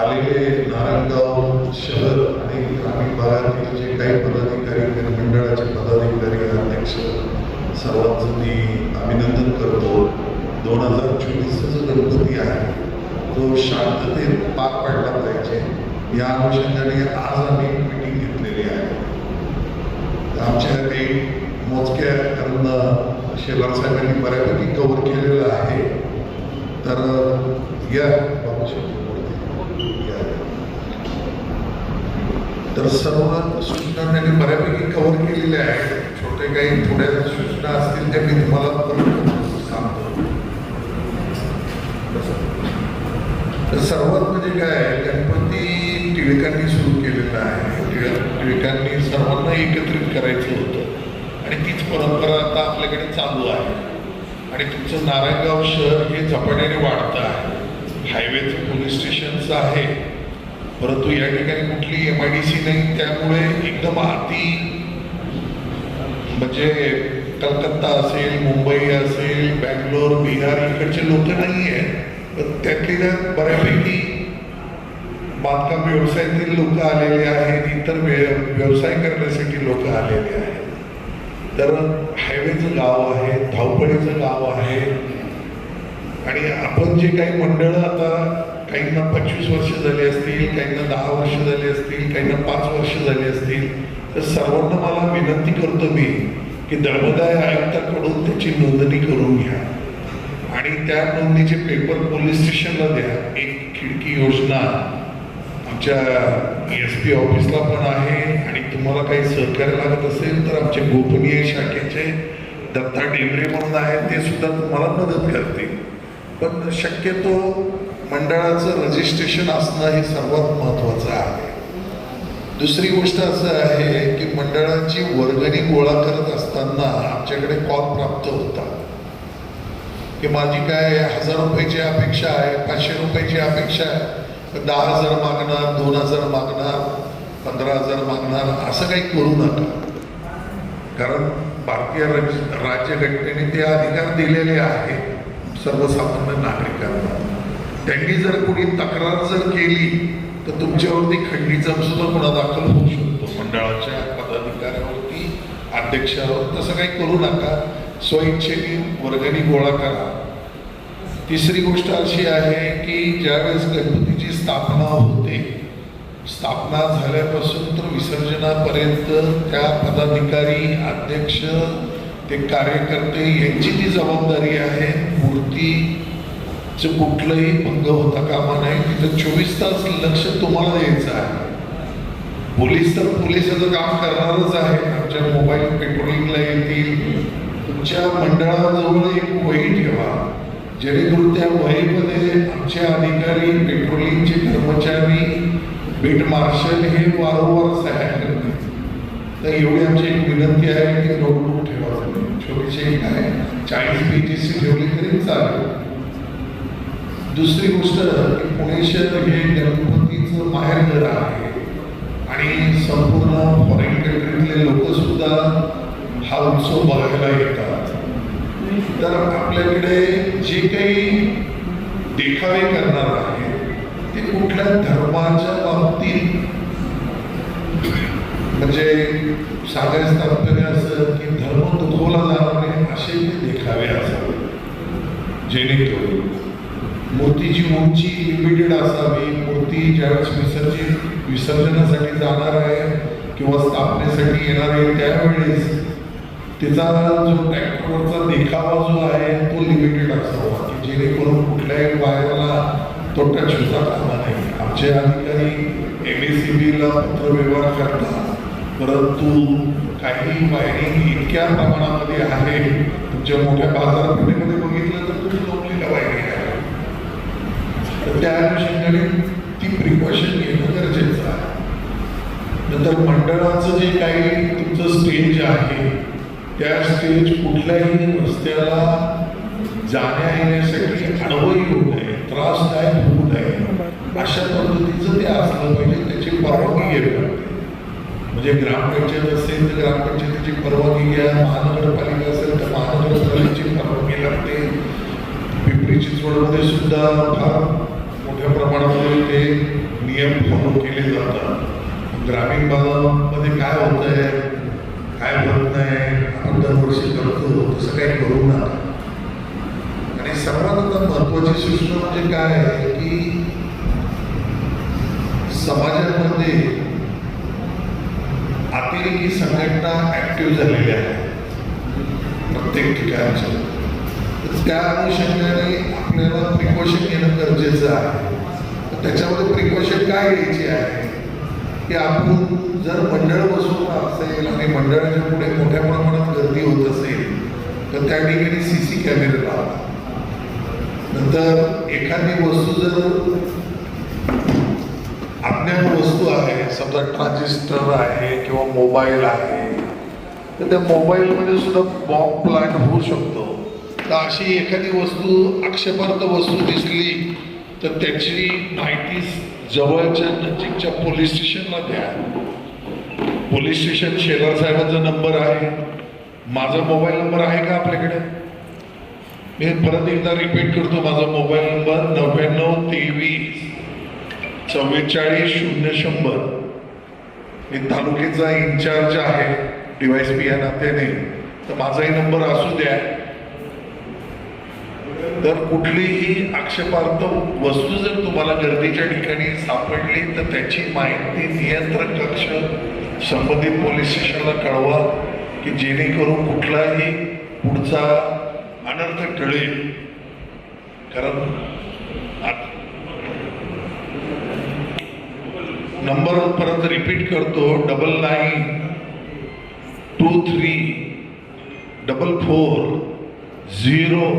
आलेले नारायणगाव शहर आणि ग्रामीण भागातील जे काही पदाधिकारी आहेत, मंडळाचे पदाधिकारी अध्यक्ष सर्वांचं मी अभिनंदन करतो. दोन हजार चोवीसचा जो गणपती आहे तो शांततेत पार पाडला पाहिजे. या अनुषंगाने आज आम्ही मिटिंग घेतलेली आहे. आमच्या काही मोजक्या कारण शेलार साहेबांनी बऱ्यापैकी कव्हर केलेलं आहे. तर या बाबू शेट्टी, या. तर सर्व सूचना त्यांनी बऱ्यापैकी कव्हर केलेल्या आहेत. छोटे काही थोड्या सूचना असतील त्या मी तुम्हाला सांगतो. तर सर्वात म्हणजे काय गणपती टिळकांनी सुरू केलेला आहे. टिळक टिळकांनी सर्वांना एकत्रित करायचं होतं. आणि तीच परंपरा आता आपल्याकडे चालू आहे. आणि तुमचं नारायणगाव शहर हे झपाट्याने वाढतं आहे. हायवेचं पोलीस स्टेशनचं आहे. परंतु या ठिकाणी कुठली एम आय डी सी नाही त्यामुळे एकदम अती म्हणजे कलकत्ता असेल मुंबई असेल बँगलोर बिहार इकडचे लोक नाही आहेत तर त्यातली त्यात बऱ्यापैकी बांधकाम व्यवसायातील लोक आलेले आहेत इतर व्यवसाय करण्यासाठी लोक आलेले आहेत. तर हायवेचं गाव आहे धावपळीचं गाव आहे. आणि आपण जे काही मंडळं आता काहींना पंचवीस वर्ष झाली असतील काहींना दहा वर्ष झाली असतील काहींना पाच वर्ष झाली असतील. तर सर्वांना मला विनंती करतो मी की दळमदाय आयुक्ताकडून त्याची नोंदणी करून घ्या. आणि त्या नोंदणीचे पेपर पोलीस स्टेशनला द्या. एक खिडकी योजना आमच्या एस पी ऑफिसला पण आहे. आणि तुम्हाला काही सहकार्य लागत असेल तर आमचे गोपनीय शाखेचे दत्ता डेंबरे म्हणून आहेत ते सुद्धा तुम्हाला मदत करतील. पण शक्यतो मंडळाचं रजिस्ट्रेशन असणं हे सर्वात महत्त्वाचं आहे. दुसरी गोष्ट असं आहे की मंडळाची वर्गणी गोळा करत असताना आमच्याकडे कॉल प्राप्त होता. की माझी काय हजार रुपयाची अपेक्षा आहे पाचशे रुपयाची अपेक्षा आहे दहा हजार मागणार दोन हजार मागणार पंधरा हजार मागणार असं काही करू नका. कारण भारतीय राज्यघटनेने ते अधिकार दिलेले आहेत सर्वसामान्य नागरिकांना. त्यांनी जर कोणी तक्रार जर केली तर तुमच्यावरती खंडीचा सुद्धा गुन्हा दाखल होऊ शकतो? मंडळाच्या पदाधिकाऱ्यावरती अध्यक्षावर तसं काही करू नका. स्वइच्छेने वर्गणी गोळा करा. तिसरी गोष्ट अशी आहे की ज्यावेळेस गणपतीची स्थापना होते स्थापना झाल्यापासून तर विसर्जनापर्यंत त्या पदाधिकारी अध्यक्ष ते कार्यकर्ते यांची जी जबाबदारी आहे मूर्ती कुठलंही भंग होता कामा नाही. तिथं चोवीस तास लक्ष तुम्हाला द्यायचं आहे. पोलीस तर पोलिसाचं काम करणारच आहे. आमच्या मोबाईल पेट्रोलिंगला येतील. तुमच्या मंडळाजवळ एक वही ठेवा. जेणेकरून त्या वहीमध्ये आमचे अधिकारी पेट्रोलिंगचे कर्मचारी बीट मार्शल हे वारंवार सहाय्य करतील. तर एवढी आमची एक विनंती आहे की नोटबुक ठेवा छोटीशी काय चाळीस पेजेसची ठेवली तरी चालेल. दुसरी गोष्ट की पुणे शहर हे गणपतीचं माहेरघर आहे. आणि संपूर्ण फॉरेन कंट्रीतले लोक सुद्धा हा उत्सव बघायला येतात. तर आपल्याकडे जे काही देखावे करणार आहे ते कुठल्या धर्माच्या बाबतीत? म्हणजे सांगायचं तात्पर्य असं की धर्म दुखवला जाणार नाही असे ते देखावे असावे. जेणेकरून मूर्तीची उंची लिमिटेड असावी मूर्ती ज्यावेळेस विसर्जित विसर्जनासाठी जाणार आहे किंवा स्थापनेसाठी येणार आहे त्यावेळेस तिचा जो ट्रॅक्टरवरचा देखावा जो आहे तो लिमिटेड असावा की जेणेकरून कुठल्याही वायरला तो टच होता कामा नाही. आमचे अधिकारी एम एस सी बीला पत्रव्यवहार करतात. परंतु काही वायरिंग इतक्या प्रमाणामध्ये आहे तुमच्या मोठ्या बाजारपेठेमध्ये बघितलं तर तुम्ही लोकलेल्या वायरिंग तर त्या अनुषंगाने ती प्रिकॉशन घेणं गरजेचं आहे. नंतर मंडळाचं जे काही तुमचं स्टेज आहे त्या स्टेज कुठल्याही रस्त्याला जाण्या येण्यासाठी अडवही होऊ नये त्रासदायक होऊ नये. अशा पद्धतीचं ते असलं पाहिजे त्याची परवानगी घ्यावी लागते म्हणजे ग्रामपंचायत असेल तर ग्रामपंचायतीची परवानगी घ्या महानगरपालिका असेल तर महानगरपालिकेची परवानगी लागते. पिंपरी चिंचवडमध्ये सुद्धा फार प्रमाणामध्ये ते नियम फॉलो केले जातात. ग्रामीण भागामध्ये काय होत आहे काय होत नाही? आपण दरवर्षी करतो तसं काही करू नका. आणि सर्वात आता महत्वाची सूचना म्हणजे काय आहे? की समाजामध्ये अतिरेकी संघटना ऍक्टिव्ह झालेल्या आहेत. प्रत्येक ठिकाणच्या. त्या अनुषंगाने आपल्याला प्रिकॉशन घेणं गरजेचं आहे. त्याच्यामध्ये प्रिकॉशन काय घ्यायची आहे? की आपण जर मंडळ बसवलं असेल आणि मंडळाच्या पुढे मोठ्या प्रमाणात गर्दी होत असेल तर त्या ठिकाणी सी सी कॅमेरे लावा. नंतर एखादी वस्तू जर अज्ञात वस्तू आहे समजा ट्रान्झिस्टर आहे किंवा मोबाईल आहे तर त्या मोबाईलमध्ये सुद्धा बॉम्ब प्लांट होऊ शकतो. तर अशी एखादी वस्तू आक्षेपार्थ वस्तू दिसली तर त्याची माहिती जवळच्या नजीकच्या पोलीस स्टेशनला द्या पोलीस स्टेशन शेलार साहेबांचा नंबर आहे. माझा मोबाईल नंबर आहे का आपल्याकडे? मी परत एकदा रिपीट करतो माझा मोबाईल नंबर नव्याण्णव तेवीस चव्वेचाळीस शून्य शंभर. मी तालुक्याचा इन्चार्ज आहे डिवायस पी या नात्याने. तर माझाही नंबर असू द्या. तर कुठलीही आक्षेपार्थ वस्तू जर तुम्हाला गर्दीच्या ठिकाणी सापडली तर त्याची माहिती नियंत्रण कक्ष संबंधित पोलीस स्टेशनला कळवा की जेणेकरून कुठलाही पुढचा अनर्थ टळेल. कारण नंबर परत रिपीट करतो double nine two three double four zero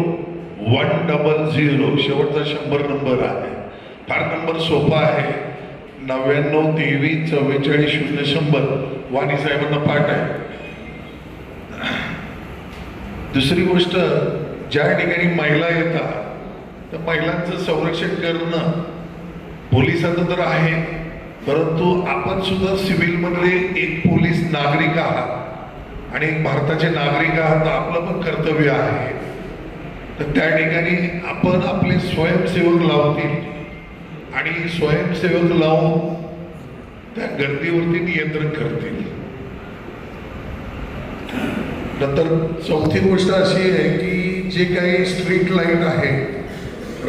one double zero शेवटचा शंभर नंबर आहे. फार नंबर सोपा आहे. नव्याण्णव तेवीस चव्वेचाळीस शून्य शंभर. वाणी साहेबांना पाठ आहे. दुसरी गोष्ट ज्या ठिकाणी महिला येतात तर महिलांचं संरक्षण करणं पोलिसांचं तर आहे परंतु आपण सुद्धा सिव्हिलमधले एक पोलीस नागरिक आहात. आणि एक भारताचे नागरिक आहात तर आपलं पण कर्तव्य आहे. तर त्या ठिकाणी आपण आपले स्वयंसेवक लावतील. आणि स्वयंसेवक लावून त्या गर्दीवरती नियंत्रण करतील. नंतर चौथी गोष्ट अशी आहे की जे काही स्ट्रीट लाइट आहे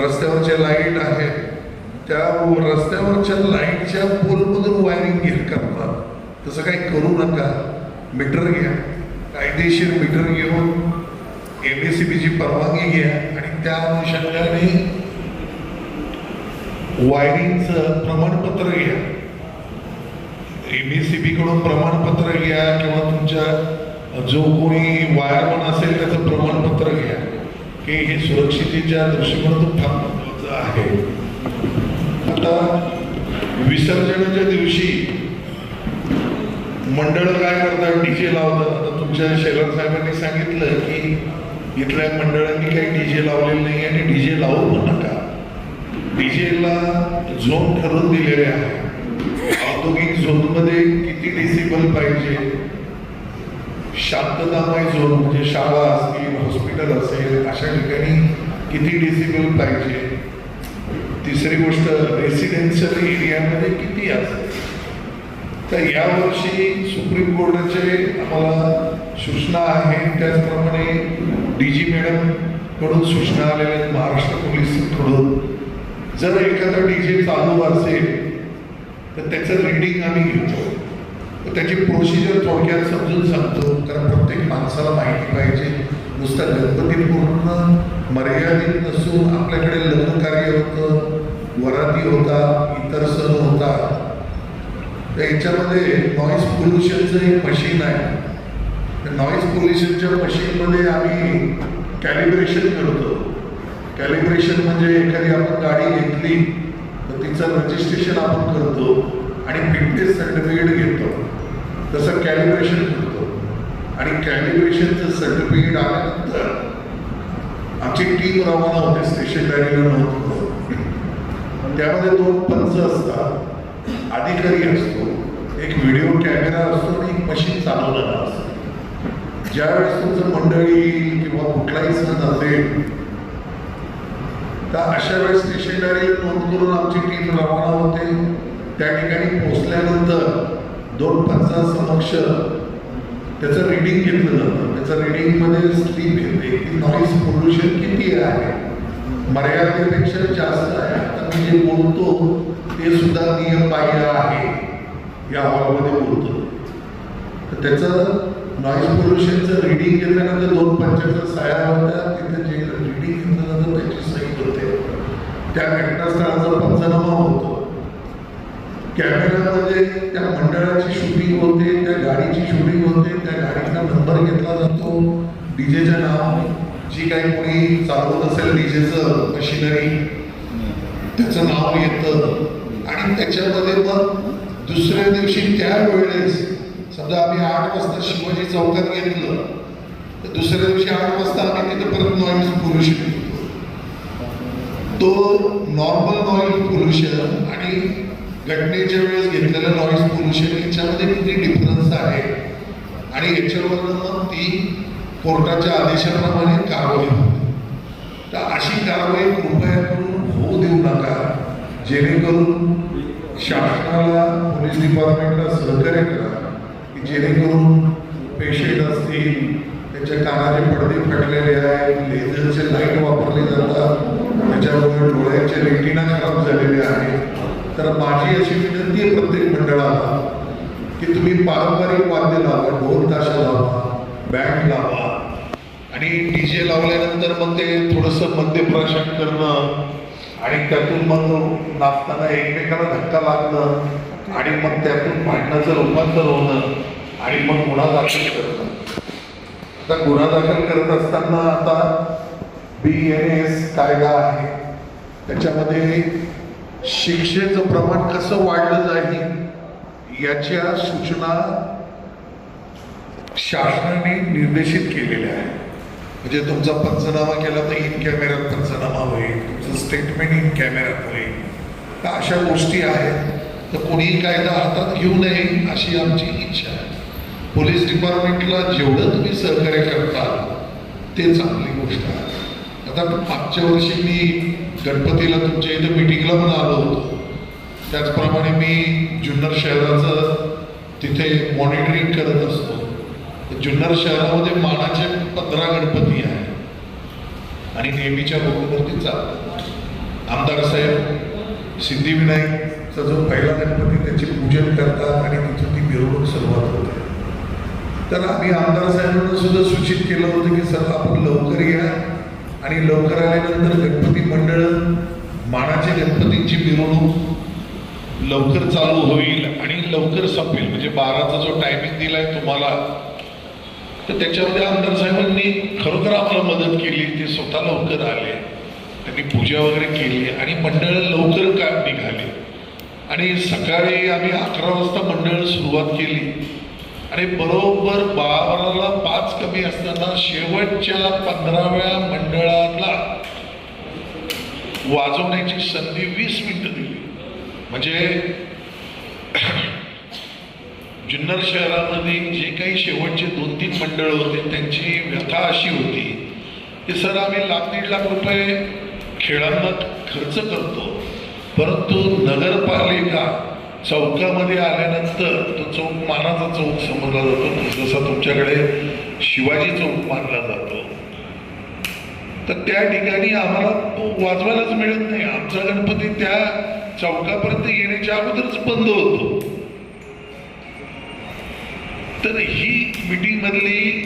रस्त्यावरचे लाइट आहेत त्या रस्त्यावरच्या लाईटच्या पोलमधून वायरिंग घे करतात. तसं काही करू नका. मीटर घ्या. कायदेशीर मीटर घेऊन एम एस सी बीची परवानगी घ्या आणि त्या अनुषंगाने वायरिंगचं प्रमाणपत्र घ्या. एम एस सी बीकडून प्रमाणपत्र घ्या किंवा तुमच्या जो कोणी वायरमन असेल त्याचं प्रमाणपत्र घ्या. की हे सुरक्षितेच्या दृष्टिकोनातून फार महत्वाचं आहे. आता विसर्जनाच्या दिवशी मंडळ काय करतात? डीजे लावतात. आता तुमच्या शेलर साहेबांनी सांगितलं की इथल्या मंडळांनी काही डीजे लावलेले नाही आणि डीजे लावू पण नका. डीजेला झोन ठरवून दिलेले आहे. औद्योगिक झोनमध्ये किती डिसिबल पाहिजे? शांततामय झोन म्हणजे शाळा असतील हॉस्पिटल असेल अशा ठिकाणी किती डिसिबल पाहिजे? तिसरी गोष्ट रेसिडेन्शियल एरियामध्ये किती असेल? तर यावर्षी सुप्रीम कोर्टाचे आम्हाला सूचना आहे त्याचप्रमाणे डी जी मॅडमकडून सूचना आलेल्या आहेत महाराष्ट्र पोलीसकडून जर एखादा डी जे चालू असेल तर त्याचं रिडिंग आम्ही घेतो. तर त्याची प्रोसिजर थोडक्यात समजून सांगतो कारण प्रत्येक माणसाला माहिती पाहिजे. नुसतं गणपती पूर्ण मर्यादित नसून आपल्याकडे लग्न कार्य होतं वराती होता इतर सण होता. याच्यामध्ये नॉईज पोल्युशनचं एक मशीन आहे. नॉईज पोल्युशनच्या मशीनमध्ये आम्ही कॅलिब्रेशन करतो. कॅलिब्रेशन म्हणजे एखादी आपण गाडी घेतली तर तिचं रजिस्ट्रेशन आपण करतो आणि फिटनेस सर्टिफिकेट घेतो. तसं कॅलिब्रेशन करतो. आणि कॅलिब्रेशनचं सर्टिफिकेट आल्यानंतर आमची टीम रवाना होते स्टेशनदारीला नव्हतं त्यामध्ये दोन पंच असतात. अधिकारी असतो एक व्हिडिओ कॅमेरा असतो आणि एक मशीन चालवणारा असतो. ज्यावेळेस तुमचं मंडळी किंवा कुठलाही सण असेल तर अशा वेळेस स्टेशनरी नोंद करून आमची टीम रवाना होते. त्या ठिकाणी पोहोचल्यानंतर दोन पंचांसमक्ष त्याचं रिडिंग घेतलं जातं. त्याचं रिडिंगमध्ये स्लीप येते. की नॉईज पोल्युशन किती आहे? मर्यादेपेक्षा जास्त आहे. आता मी जे बोलतो ते सुद्धा नियम नियमबाह्य आहे. या हॉलमध्ये बोलतो. तर त्याचं नॉईज पोल्युशनचं रिडिंग घेतल्यानंतर दोन पंचायत साया होत्या तिथे जे रिडिंग घेतल्यानंतर त्याची सही होते. त्या घटनास्थळाचा पंचनामा होतो कॅमेऱ्यामध्ये त्या मंडळाची शूटिंग होते त्या गाडीची शूटिंग होते त्या गाडीचा नंबर घेतला जातो. डीजेचं नाव जी काही कोणी चालवत असेल डीजेचं मशिनरी त्याचं नाव येतं. आणि त्याच्यामध्ये मग दुसऱ्या दिवशी त्या वेळेस समजा आम्ही आठ वाजता शिवाजी चौकात घेतलं तर दुसऱ्या दिवशी आठ वाजता आम्ही तिथं परत नॉईज पोल्युशन घेतो तो नॉर्मल नॉईज पोल्युशन आणि घटनेच्या वेळेस घेतलेलं नॉईज पोल्युशन याच्यामध्ये किती डिफरन्स आहे? आणि याच्यावर मग ती कोर्टाच्या आदेशाप्रमाणे कारवाई होते. तर अशी कारवाई कृपया करून होऊ देऊ नका. जेणेकरून शासनाला पोलीस डिपार्टमेंटला सहकार्य करा. जेणेकरून पेशंट असतील त्याच्या कानाचे पडदे फाटलेले आहेत लेझरचे लाइट वापरले जातात त्याच्यामुळे डोळ्यांचे रेटिना खराब झालेले आहेत. तर माझी अशी विनंती आहे प्रत्येक मंडळाला की तुम्ही पारंपरिक वाद्य लावा ढोल ताशा लावा बँड लावा आणि डी जे लावल्यानंतर मग ते थोडंसं मद्यप्राशन करणं आणि त्यातून मग नाचताना एकमेकाला धक्का लागणं आणि मग त्यातून भांडणाचं रूपांतर होणं आणि मग गुन्हा दाखल करतात आता गुन्हा दाखल करत असताना आता बी एन एस कायदा आहे. त्याच्यामध्ये शिक्षेचं प्रमाण कसं वाढलं जाईल याच्या सूचना शासनाने निर्देशित केलेल्या आहेत. म्हणजे तुमचा पंचनामा केला तर इन कॅमेऱ्यात पंचनामा होईल तुमचं स्टेटमेंट इन कॅमेऱ्यात होईल. तर अशा गोष्टी आहेत. तर कोणीही कायदा हातात घेऊ नये अशी आमची इच्छा आहे. पोलीस डिपार्टमेंटला जेवढं तुम्ही सहकार्य करता ते चांगली गोष्ट आहे. आता मागच्या वर्षी मी गणपतीला तुमच्या इथं मिटिंगला पण आलो होतो. त्याचप्रमाणे मी जुन्नर शहराचं तिथे मॉनिटरिंग करत असतो. तर जुन्नर शहरामध्ये मानाचे पंधरा गणपती आहेत. आणि नेहमीच्या भूमीवरती चालतात. आमदार साहेब सिद्धिविनायकचा जो पहिला गणपती त्याचे पूजन करतात आणि तिथून ती मिरवणूक सुरुवात होते. तर आम्ही आमदार साहेबांना सुद्धा सूचित केलं होतं की सर आपण लवकर या. आणि लवकर आल्यानंतर गणपती मंडळ मानाच्या गणपतींची मिरवणूक लवकर चालू होईल आणि लवकर संपेल. म्हणजे बाराचा जो टायमिंग दिलाय तुम्हाला तर त्याच्यामध्ये आमदार साहेबांनी खरोखर आम्हाला मदत केली. ते स्वतः लवकर आले. त्यांनी पूजा वगैरे केली आणि मंडळ लवकर काम निघाले. आणि सकाळी आम्ही अकरा वाजता मंडळ सुरुवात केली. आणि बरोबर बाराला पाच कमी असताना शेवटच्या पंधराव्या मंडळाला वाजवण्याची संधी वीस मिनिटं दिली. म्हणजे जुन्नर शहरामध्ये जे काही शेवटचे दोन तीन मंडळ होते त्यांची व्यथा अशी होती की सर आम्ही लाख दीड लाख रुपये खेळांना खर्च करतो परंतु नगरपालिका चौकामध्ये आल्यानंतर तो चौक मानाचा चौक समजला जातो. जसा तुमच्याकडे शिवाजी चौक मानला जातो. तर त्या ठिकाणी आम्हाला तो वाजवायलाच मिळत नाही. आमचा गणपती त्या चौकापर्यंत येण्याच्या अगोदरच बंद होतो. तर ही मिटिंग मधली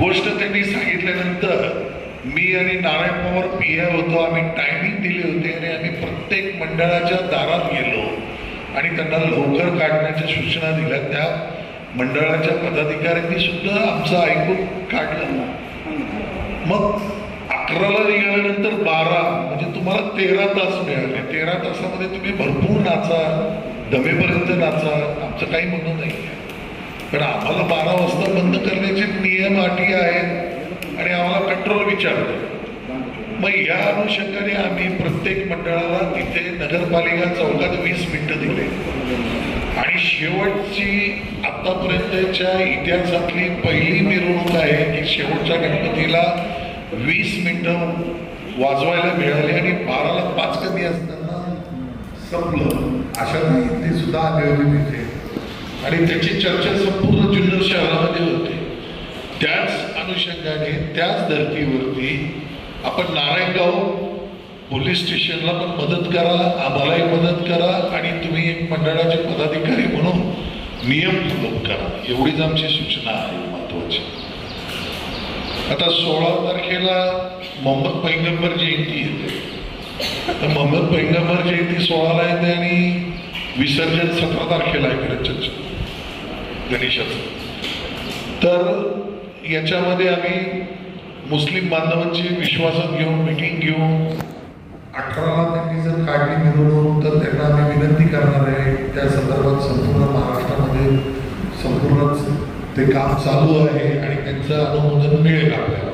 गोष्ट त्यांनी सांगितल्यानंतर मी आणि नारायण पवार आय होतो. आम्ही टायमिंग दिले होते आणि आम्ही प्रत्येक मंडळाच्या दारात गेलो. आणि त्यांना लवकर काढण्याच्या सूचना दिल्या. त्या मंडळाच्या पदाधिकाऱ्यांनी सुद्धा आमचं ऐकून काढलं. मग अकराला निघाल्यानंतर बारा म्हणजे तुम्हाला तेरा तास मिळाले. तेरा तासामध्ये तुम्ही भरपूर नाचा दमेपर्यंत नाचा. आमचं काही म्हणणं नाही. पण आम्हाला बारा वाजता बंद करण्याचे नियम अटी आहेत आणि आम्हाला कंट्रोल विचारतो मग या अनुषंगाने आम्ही प्रत्येक मंडळाला तिथे नगरपालिका चौकात वीस मिनिटं दिले. आणि शेवटची आतापर्यंतच्या इतिहासातली पहिली मिरवणूक आहे की शेवटच्या गणपतीला वीस मिनिटं वाजवायला मिळाली आणि बाराला पाच कमी असताना संपलं. अशा ते सुद्धा आले होते तिथे. आणि त्याची चर्चा संपूर्ण जुन्नर शहरामध्ये होती. त्याच अनुषंगाने त्याच धर्तीवरती आपण नारायणगाव पोलीस स्टेशनला पण मदत करा आम्हालाही मदत करा आणि तुम्ही एक मंडळाचे पदाधिकारी म्हणून नियम फॉलो करा. एवढीच आमची सूचना आहे महत्वाची. आता सोळा तारखेला मोहम्मद पैगंबर जयंती येते. तर मोहम्मद पैगंबर जयंती सोळाला येते आणि विसर्जन सतरा तारखेला आहे गणेश गणेशाचं तर याच्यामध्ये आम्ही मुस्लिम बांधवांची विश्वासात घेऊन मिटिंग घेऊन अठराला त्यांनी जर काढली मिरवणूक तर त्यांना आम्ही विनंती करणार आहे त्या संदर्भात संपूर्ण महाराष्ट्रामध्ये संपूर्णच ते काम चालू आहे आणि त्यांचं अनुमोदन मिळेल आपल्याला.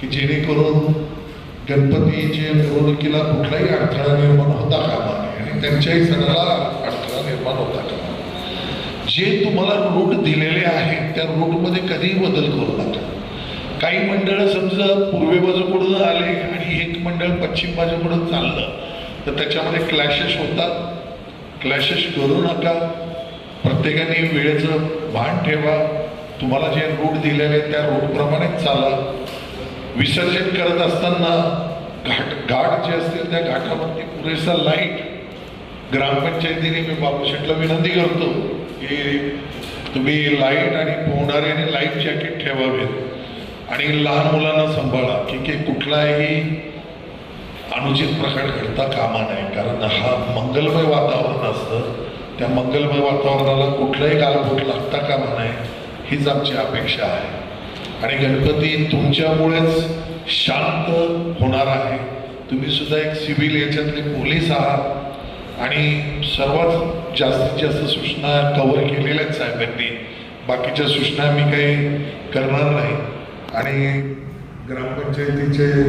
की जेणेकरून गणपतीच्या मिरवणुकीला कुठलाही अडथळा निर्माण होता कामा नये आणि त्यांच्याही सणाला अडथळा निर्माण होता कामा जे तुम्हाला रूट दिलेले आहेत त्या रूटमध्ये कधीही बदल करू नका. काही मंडळ समजा पूर्वे बाजूकडून आले आणि एक मंडळ पश्चिम बाजूकडून चाललं तर त्याच्यामध्ये क्लॅशेस होतात. क्लॅशेस करू नका. प्रत्येकाने वेळेचं भान ठेवा. तुम्हाला जे रूट दिलेले त्या रूटप्रमाणेच चाला. विसर्जन करत असताना घाट घाट जे असतील त्या घाटावरती पुरेसा लाइट ग्रामपंचायतीने मी बाबूशेठला विनंती करतो की तुम्ही लाइट आणि पोहणारे आणि लाईफ जॅकेट ठेवावेत. आणि लहान मुलांना सांभाळा. की की कुठलाही अनुचित प्रकार घडता कामा नये. कारण हा मंगलमय वातावरण असतं. त्या मंगलमय वातावरणाला कुठलाही गालबोट लागता कामा नये हीच आमची अपेक्षा आहे. आणि गणपती तुमच्यामुळेच शांत होणार आहे. तुम्ही सुद्धा एक सिव्हिल याच्यातले पोलीस आहात. आणि सर्वात जास्तीत जास्त सूचना कव्हर केलेल्याच साहेबांनी. बाकीच्या सूचना मी काही करणार नाही. आणि ग्रामपंचायतीचे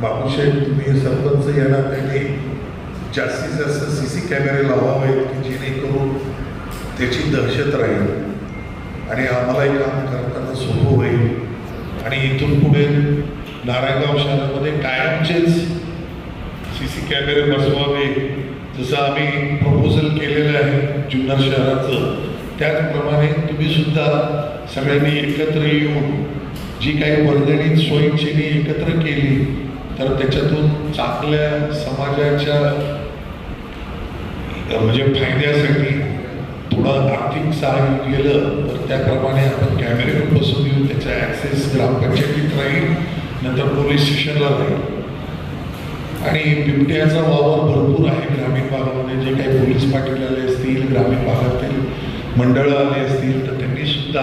बाबूसाहेब तुम्ही सरपंच येणार त्यांनी जास्तीत जास्त सी सी कॅमेरे लावावेत की जेणेकरून त्याची दहशत राहील. आणि आम्हालाही काम करताना सोपं होईल. आणि इथून पुढे नारायणगाव शहरामध्ये कायमचेच सी सी कॅमेरे बसवावे. जसं आम्ही प्रपोजल केलेलं आहे जुन्नर शहराचं. त्याचप्रमाणे तुम्ही सुद्धा सगळ्यांनी एकत्र येऊन जी काही वर्गणी स्वयंसेनी एकत्र केली तर त्याच्यातून चांगल्या समाजाच्या म्हणजे फायद्यासाठी थोडं आर्थिक सहाय्य केलं तर त्याप्रमाणे आपण कॅमेरे पण बसून येऊन त्याचा ॲक्सेस ग्रामपंचायतीत राहील नंतर पोलीस स्टेशनला राहील आणि बिबट्याचा वावर भरपूर आहे ग्रामीण भागामध्ये जे काही पोलीस पाटील आले असतील ग्रामीण भागातील मंडळं आली असतील तर त्यांनी सुद्धा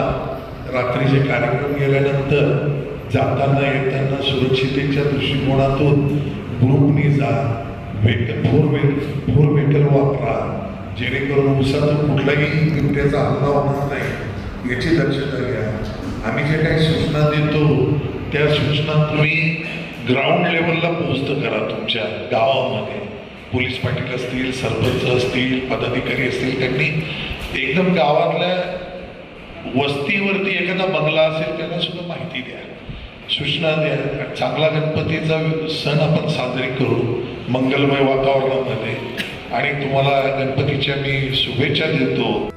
रात्रीचे कार्यक्रम गेल्यानंतर जाताना येताना सुरक्षितेच्या दृष्टिकोनातून ग्रुपनी जा व्हेकल फोर व्हे फोर व्हेकल वापरा. जेणेकरून उसातून कुठलाही बिबट्याचा हल्ला होणार नाही याची दक्षता घ्या. आम्ही जे काही सूचना देतो त्या सूचना तुम्ही ग्राउंड लेवलला पोहोचत करा तुमच्या गावामध्ये. पोलीस पाटील असतील सरपंच असतील पदाधिकारी असतील त्यांनी एकदम गावातल्या वस्तीवरती एखादा बंगला असेल त्यांना सुद्धा माहिती द्या. सूचना द्या. चांगला गणपतीचा सण आपण साजरे करू. मंगलमय वातावरणामध्ये. आणि तुम्हाला गणपतीच्या मी शुभेच्छा देतो.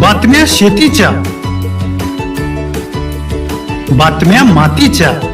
बातम्या शेतीच्या. बातम्या मातीच्या.